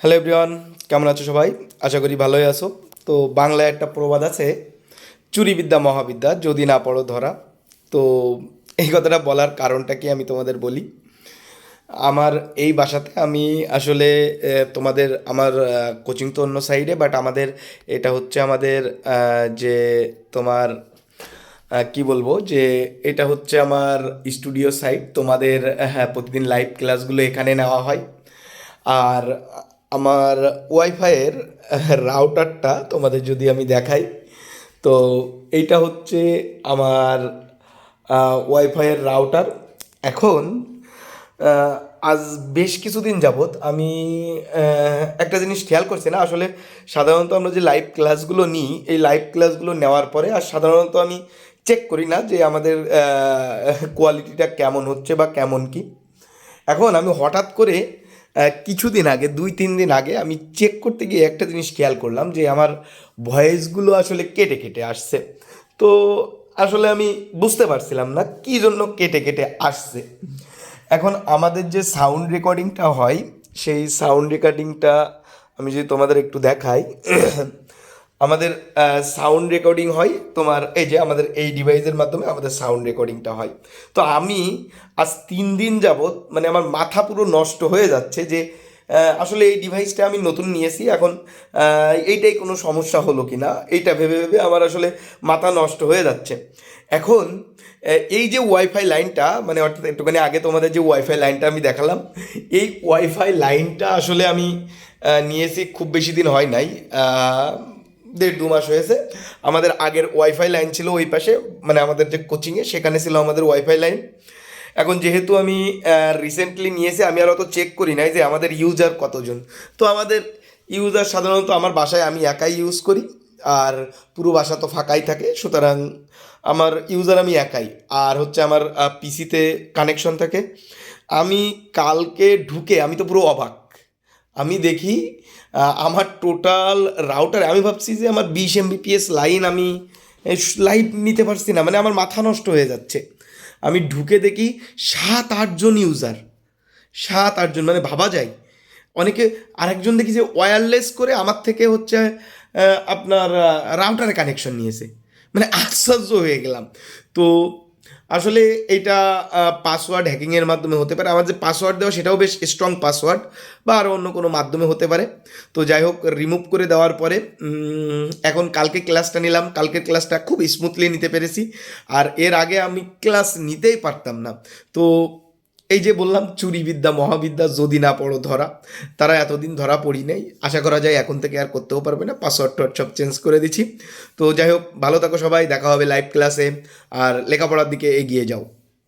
Hello everyone, কেমন আছো সবাই? আশা করি ভালোই আছো। তো বাংলায় একটা প্রবাদ আছে, চুরিবিদ্যা মহাবিদ্যা, যদি না পড়ো ধরা। তো এই কথাটা বলার কারণটা কি আমি তোমাদের বলি? আমার এই বাসাতে আমি আসলে তোমাদের আমার কোচিং তো অন্য সাইডে বাট আমাদের এটা হচ্ছে আমাদের যে তোমার কি বলব? যে এটা হচ্ছে আমার স্টুডিও সাইট তোমাদের হ্যাঁ প্রতিদিন লাইভ ক্লাসগুলো এখানে নেওয়া হয়। আর আমার ওয়াইফাইয়ের রাউটারটা তোমাদের যদি আমি দেখাই, তো এইটা হচ্ছে আমার ওয়াইফাইয়ের রাউটার এখন আজ বেশ কিছুদিন যাবৎ আমি একটা জিনিস খেয়াল করছি না, আসলে সাধারণত আমরা যে লাইভ ক্লাসগুলো নিই, এই লাইভ ক্লাসগুলো নেওয়ার পরে আর সাধারণত আমি চেক করি না যে আমাদের কোয়ালিটিটা কেমন হচ্ছে বা কেমন কি। এখন আমি হঠাৎ করে কিছুদিন আগে, দুই, তিন দিন আগে আমি চেক করতে গিয়ে একটা জিনিস খেয়াল করলাম যে আমার ভয়েসগুলো আসলে কেটে কেটে আসছে। তো আসলে আমি বুঝতে পারছিলাম না কী জন্য কেটে কেটে আসছে। এখন আমাদের যে সাউন্ড রেকর্ডিংটা হয়, সেই সাউন্ড রেকর্ডিংটা আমি যদি তোমাদের একটু দেখাই আমাদের সাউন্ড রেকর্ডিং হয় তোমার, এই যে আমাদের এই ডিভাইসের মাধ্যমে আমাদের সাউন্ড রেকর্ডিংটা হয়। তো আমি আজ তিন দিন যাবৎ মানে আমার মাথা পুরো নষ্ট হয়ে যাচ্ছে যে আসলে এই ডিভাইসটা আমি নতুন নিয়েছি, এখন এইটাই কোনো সমস্যা হলো কি না এইটা ভেবে ভেবে আমার আসলে মাথা নষ্ট হয়ে যাচ্ছে। এখন এই যে ওয়াইফাই লাইনটা মানে অর্থাৎ একটুখানি আগে তোমাদের যে ওয়াইফাই লাইনটা আমি দেখালাম, এই ওয়াইফাই লাইনটা আসলে আমি নিয়েছি, খুব বেশি দিন হয় নাই দেড় দু মাস হয়েছে। আমাদের আগের ওয়াইফাই লাইন ছিল ওই পাশে মানে আমাদের যে কোচিংয়ে সেখানে ছিল আমাদের ওয়াইফাই লাইন এখন যেহেতু আমি রিসেন্টলি নিয়েছি, আমি আর অত চেক করি নাই যে আমাদের ইউজার কতজন। তো আমাদের ইউজার সাধারণত আমার বাসায় আমি একাই ইউজ করি, আর পুরো বাসা তো ফাঁকাই থাকে, সুতরাং আমার ইউজার আমি একাই। আর হচ্ছে আমার পিসিতে কানেকশন থাকে। আমি কালকে ঢুকে, আমি তো পুরো অবাক আমি দেখি আমার টোটাল রাউটার আমি ভাবছি যে আমার বিশ এমবিপিএস লাইন আমি লাইট নিতে পারছি না মানে আমার মাথা নষ্ট হয়ে যাচ্ছে। আমি ঢুকে দেখি সাত আটজন ইউজার সাত আটজন মানে ভাবা যায়। অনেকে, আরেকজন দেখি যে ওয়্যারলেস করে আমার থেকে হচ্ছে আপনার রাউটারে কানেকশন নিয়েছে। মানে আশ্চর্য হয়ে গেলাম। তো আসলে এটা পাসওয়ার্ড হ্যাকিংয়ের মাধ্যমে হতে পারে। আমার যে পাসওয়ার্ড দেওয়া, সেটাও বেশ স্ট্রং পাসওয়ার্ড বা আরও অন্য কোনো মাধ্যমে হতে পারে। তো যাই হোক রিমুভ করে দেওয়ার পরে এখন কালকে ক্লাসটা নিলাম। কালকের ক্লাসটা খুব স্মুথলি নিতে পেরেছি। আর এর আগে আমি ক্লাস নিতেই পারতাম না। তো এই যে বললাম, চুরি বিদ্যা, মহাবিদ্যা যদি না পড়ো ধরা, তারা এতদিন ধরা পড়ি নাই। আশা করা যায় এখন থেকে আর করতেও পারবে না পাসওয়ার্ড টোয়ার্ড সব চেঞ্জ করে দিচ্ছি। তো যাই হোক, ভালো থাকো সবাই, দেখা হবে লাইভ ক্লাসে আর লেখাপড়ার দিকে এগিয়ে যাও।